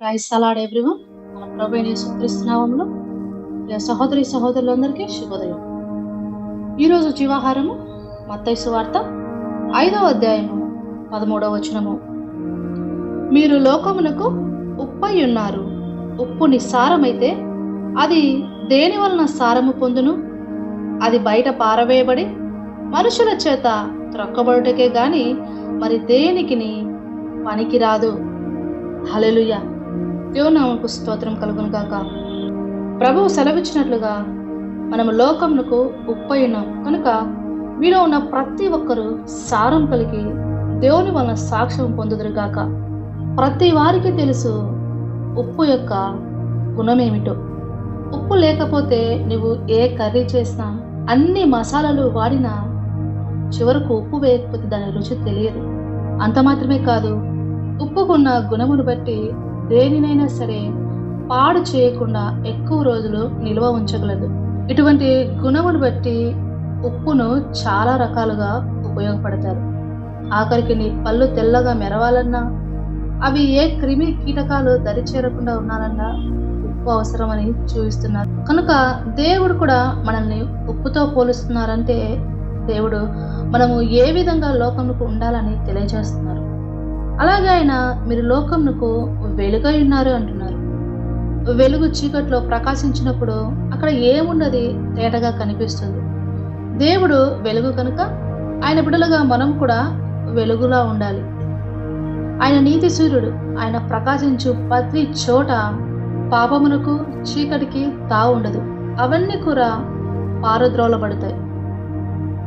Price అలాడ్ everyone మన ప్రభు సుక్రీస్తునామంలో సహోదరి సహోదరులందరికీ శుభోదయం. ఈరోజు జీవాహారము మత్తైసు వార్త ఐదవ అధ్యాయము పదమూడవ వచనము. మీరు లోకమునకు ఉప్పై ఉన్నారు. ఉప్పు నిస్సారమైతే అది దేని వలన సారము పొందును? అది బయట పారవేయబడి మనుషుల చేత త్రొక్కబడుటకే గాని మరి దేనికిని పనికిరాదు. హలెలుయా దేవునామకు స్తోత్రం కలుగును గాక. ప్రభువు సెలవిచ్చినట్లుగా మనము లోకమునకు ఉప్పై కనుక మీలో ఉన్న ప్రతి ఒక్కరూ సారం కలిగి దేవుని వలన సాక్ష్యం పొందుదురు గాక. ప్రతి వారికి తెలుసు ఉప్పు యొక్క గుణమేమిటో. ఉప్పు లేకపోతే నువ్వు ఏ కర్రీ చేసినా అన్ని మసాలాలు వాడినా చివరకు ఉప్పు వేయకపోతే దాని రుచి తెలియదు. అంత మాత్రమే కాదు ఉప్పుకున్న గుణమును బట్టి దేనినైనా సరే పాడు చేయకుండా ఎక్కువ రోజులు నిల్వ ఉంచగలదు. ఇటువంటి గుణమును బట్టి ఉప్పును చాలా రకాలుగా ఉపయోగపడతారు. ఆఖరికి నీ పళ్ళు తెల్లగా మెరవాలన్నా అవి ఏ క్రిమి కీటకాలు దరి చేరకుండా ఉండాలన్నా ఉప్పు అవసరమని చూపిస్తున్నారు. కనుక దేవుడు కూడా మనల్ని ఉప్పుతో పోలుస్తున్నారంటే దేవుడు మనము ఏ విధంగా లోకముకు ఉండాలని తెలియజేస్తున్నారు. అలాగే ఆయన మీరు లోకమునకు వెలుగై ఉన్నారు అంటున్నారు. వెలుగు చీకట్లో ప్రకాశించినప్పుడు అక్కడ ఏమున్నది తేటగా కనిపిస్తుంది. దేవుడు వెలుగు కనుక ఆయన బిడలుగా మనం కూడా వెలుగులా ఉండాలి. ఆయన నీతి సూర్యుడు ఆయన ప్రకాశించు ప్రతి చోట పాపమునకు చీకటికి తావు ఉండదు. అవన్నీ కూడా పారద్రోలబడతాయి.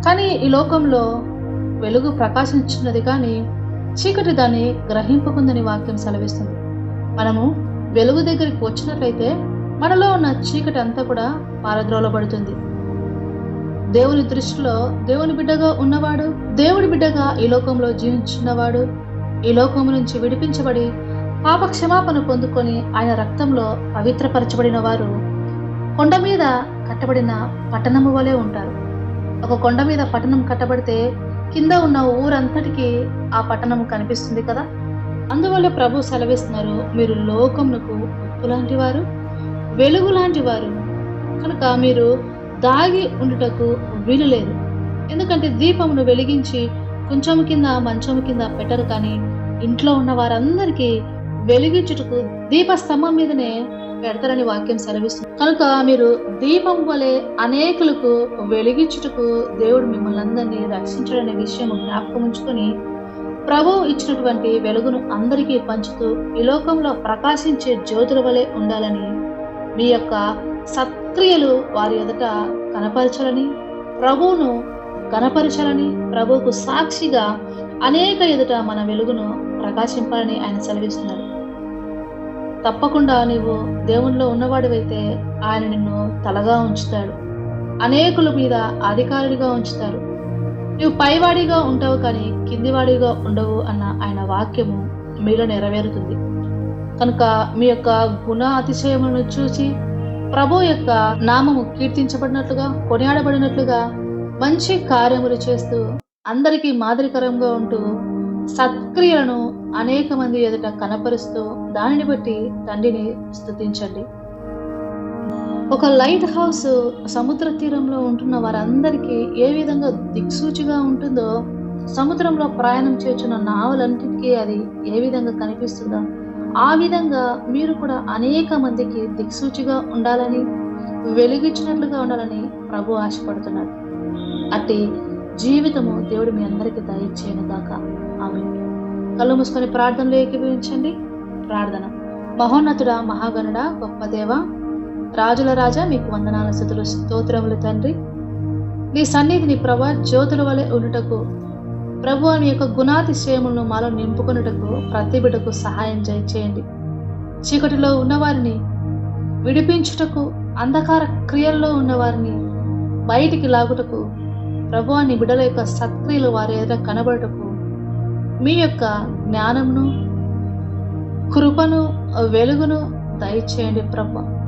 కానీ ఈ లోకంలో వెలుగు ప్రకాశించినది కానీ చీకటి దాన్ని గ్రహింపకుందని వాక్యం సెలవిస్తుంది. మనము వెలుగు దగ్గరికి వచ్చినట్లయితే మనలో ఉన్న చీకటి అంతా కూడా పారద్రోలబడుతుంది. దేవుని దృష్టిలో దేవుని బిడ్డగా ఉన్నవాడు దేవుడి బిడ్డగా ఈ లోకంలో జీవించున్నవాడు ఈ లోకం నుంచి విడిపించబడి పాప క్షమాపణ పొందుకొని ఆయన రక్తంలో పవిత్రపరచబడిన వారు కొండ మీద కట్టబడిన పట్టణము వలె ఉంటారు. ఒక కొండ మీద పట్టణం కట్టబడితే కింద ఉన్న ఊరంతటికి ఆ పట్టణం కనిపిస్తుంది కదా? అందువల్ల ప్రభు సెలవిస్తున్నారు మీరు లోకమునకు ఉప్పు లాంటి వారు. వెలుగు లాంటి వారు కనుక మీరు దాగి ఉండుటకు వీలు లేదు ఎందుకంటే దీపమును వెలిగించి కొంచెం కింద మంచం కింద పెట్టరు కానీ ఇంట్లో ఉన్న వారందరికీ వెలిగించుటకు దీపస్తంభం మీదనే పెడతారని వాక్యం సెలవిస్తుంది. కనుక మీరు దీపం వలె అనేకులకు వెలిగించుటకు దేవుడు మిమ్మల్ని అందరినీ రక్షించడనే విషయం జ్ఞాపకం ఉంచుకొని ప్రభు ఇచ్చినటువంటి వెలుగును అందరికీ పంచుతూ ఈ లోకంలో ప్రకాశించే జ్యోతుల వలె ఉండాలని మీ యొక్క సత్క్రియలు వారి ఎదుట కనపరచాలని ప్రభువును కనపరచాలని ప్రభువుకు సాక్షిగా అనేక ఎదుట మన వెలుగును ప్రకాశింపాలని ఆయన సెలవిస్తున్నారు. తప్పకుండా నీవు దేవునిలో ఉన్నవాడివైతే ఆయన నిన్ను తలగా ఉంచుతాడు. అనేకుల మీద అధికారుడిగా ఉంచుతారు. నువ్వు పైవాడిగా ఉంటావు కానీ కిందివాడిగా ఉండవు అన్న ఆయన వాక్యము మీలో నెరవేరుతుంది. కనుక మీ యొక్క గుణ అతిశయములను చూసి ప్రభు యొక్క నామము కీర్తించబడినట్లుగా కొనియాడబడినట్లుగా మంచి కార్యములు చేస్తూ అందరికీ మాదిరికరంగా ఉంటూ సత్క్రియలను అనేక మంది ఎదుట కనపరుస్తూ దానిని బట్టి తండ్రిని స్తుతించండి. ఒక లైట్ హౌస్ సముద్ర తీరంలో ఉంటున్న వారందరికీ ఏ విధంగా దిక్సూచిగా ఉంటుందో సముద్రంలో ప్రయాణం చేస్తున్న నావలన్నిటికీ అది ఏ విధంగా కనిపిస్తుందో ఆ విధంగా మీరు కూడా అనేక మందికి దిక్సూచిగా ఉండాలని వెలిగించినట్లుగా ఉండాలని ప్రభు ఆశపడుతున్నారు. అట్టి జీవితము దేవుడు మీ అందరికీ దయచేయను దాకా ఆమె కళ్ళు మూసుకొని ప్రార్థనలో ఏకీభవించండి. ప్రార్థన. మహోన్నతుడా మహాగణుడ గొప్ప దేవ రాజుల రాజా మీకు వందనాల స్థుతులు స్తోత్రములు తండ్రి. నీ సన్నిధిని ప్రభా జ్యోతుల వలె ఉండుటకు ప్రభు అని యొక్క గుణాతిశయములను మాలో నింపుకొనుటకు ప్రతి బిడ్డకు సహాయం చేయండి. చీకటిలో ఉన్నవారిని విడిపించుటకు అంధకార క్రియల్లో ఉన్నవారిని బయటికి లాగుటకు ప్రభు అని బిడ్డల యొక్క సత్క్రియలు వారి ఎదుట కనబడుటకు మీ యొక్క జ్ఞానమును కృపను వెలుగును దయచేయండి ప్రభు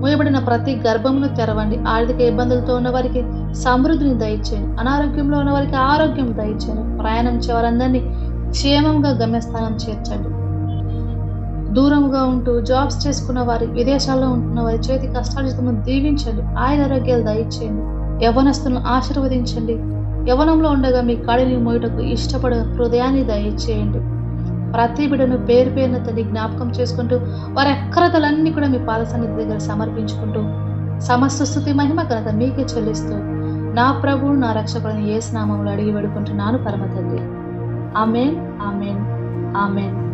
మూయబడిన ప్రతి గర్భమును తెరవండి. ఆర్థిక ఇబ్బందులతో ఉన్న వారికి సమృద్ధిని దయచేయండి. అనారోగ్యంలో ఉన్న వారికి ఆరోగ్యం దయచేయండి. ప్రయాణం వారందరినీ క్షేమంగా గమ్యస్థానం చేర్చండి. దూరంగా ఉంటూ జాబ్స్ చేసుకున్న వారి విదేశాల్లో ఉంటున్న వారి చేతి కష్టాలు దీవించండి. ఆయన ఆరోగ్యాలు దయచేయండి. యవనస్తులను ఆశీర్వదించండి. యవనంలో ఉండగా మీ కాడిని మోయటకు ఇష్టపడ హృదయాన్ని దయచేయండి. ప్రతి బిడను పేరు పేరున తల్లి జ్ఞాపకం చేసుకుంటూ వారి అక్రతలన్నీ కూడా మీ పాద సన్నిధి దగ్గర సమర్పించుకుంటూ సమస్త స్థుతి మహిమ ఘనత మీకే చెల్లిస్తూ నా ప్రభువు నా రక్షకులను ఏ స్నామంలో అడిగి వేడుకుంటున్నాను పరమ తండ్రి ఆమెన్ ఆమెన్ ఆమెన్.